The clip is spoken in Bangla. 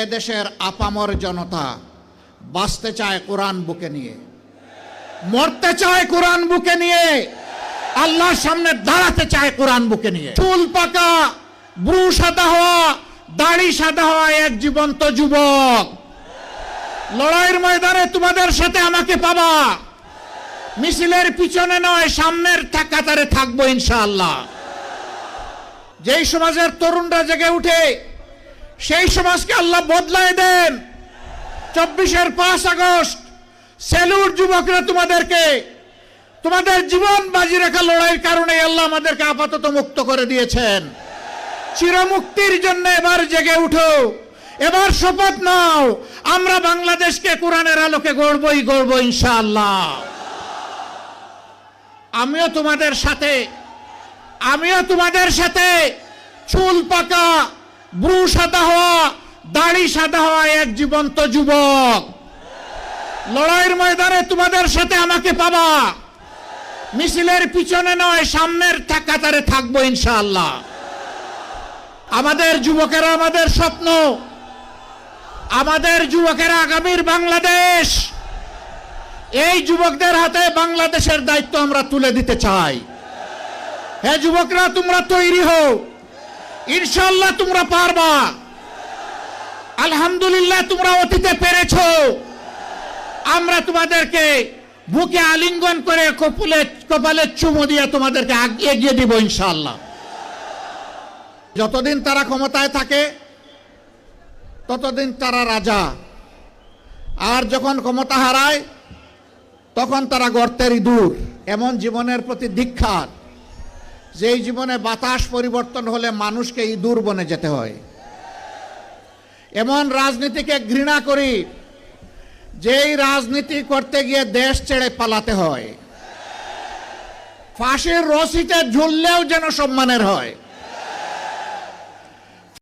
এ দেশের আপামর জনতা বাঁচতে চায় কোরআন বুকে নিয়ে। মরতে চায় কোরআন বুকে নিয়ে। আল্লাহর সামনে দাঁড়াতে চায় কোরআন বুকে নিয়ে। চুল পাকা, ব্রু সাদা হওয়া, দাড়ি সাদা হওয়া এক জীবন্ত যুবক। লড়াইয়ের ময়দানে তোমাদের সাথে আমাকে পাবা। মিছিলের পিছনে নয়, সামনের কাতারে থাকব ইনশাআল্লাহ। যেই সমাজের তরুণরা জেগে উঠে সেই সমাজকে আল্লাহ বদলায় দেন। চব্বিশের পাঁচ আগস্ট সেলুর যুবকরা তোমাদেরকে, তোমাদের জীবন বাজি রাখা লড়াইয়ের কারণে আল্লাহ আমাদেরকে আপাতত মুক্ত করে দিয়েছেন। চিরমুক্তির জন্য এবার জেগে উঠো, এবার শপথ নাও, আমরা বাংলাদেশকে কোরআনের আলোকে গড়বই, গড়ব ইনশাআল্লাহ। আমিও তোমাদের সাথে, আমিও তোমাদের সাথে, চুল পাকা সাদা হওয়া, দাড়ি সাদা হওয়া এক জীবন্ত যুবক। লড়াইয়ের ময়দানে তোমাদের সাথে আমাকে পাবা। মিছিলের পিছনে নয়, সামনের কাতারে থাকব ইনশাআল্লাহ। আমাদের যুবকেরা আমাদের স্বপ্ন। আমাদের যুবকেরা আগামীর বাংলাদেশ। এই যুবকদের হাতে বাংলাদেশের দায়িত্ব আমরা তুলে দিতে চাই। হে যুবকরা, তোমরা তৈরি হও। ইনশাল্লাহ তোমরা পারবা। আলহামদুলিল্লাহ, তোমরা অতীতে পেরেছ। আমরা তোমাদেরকে বুকে আলিঙ্গন করে কপুলে, কপালে চুমু দিয়ে তোমাদেরকে আগ- এগিয়ে দিব ইনশাল্লাহ যতদিন তারা ক্ষমতায় থাকে, ততদিন তারা রাজা। আর যখন ক্ষমতা হারায়, তখন তারা গর্তের ইঁদুর এমন জীবনের প্রতি দীক্ষার যেই জীবনে বাতাস পরিবর্তন হলে মানুষকে ইঁদুর বনে যেতে হয়। এমন রাজনীতিকে ঘৃণা করি, যেই রাজনীতি করতে গিয়ে দেশ ছেড়ে পালাতে হয়। ফাঁসির রশিতে ঝুললেও যেন সম্মানের হয়।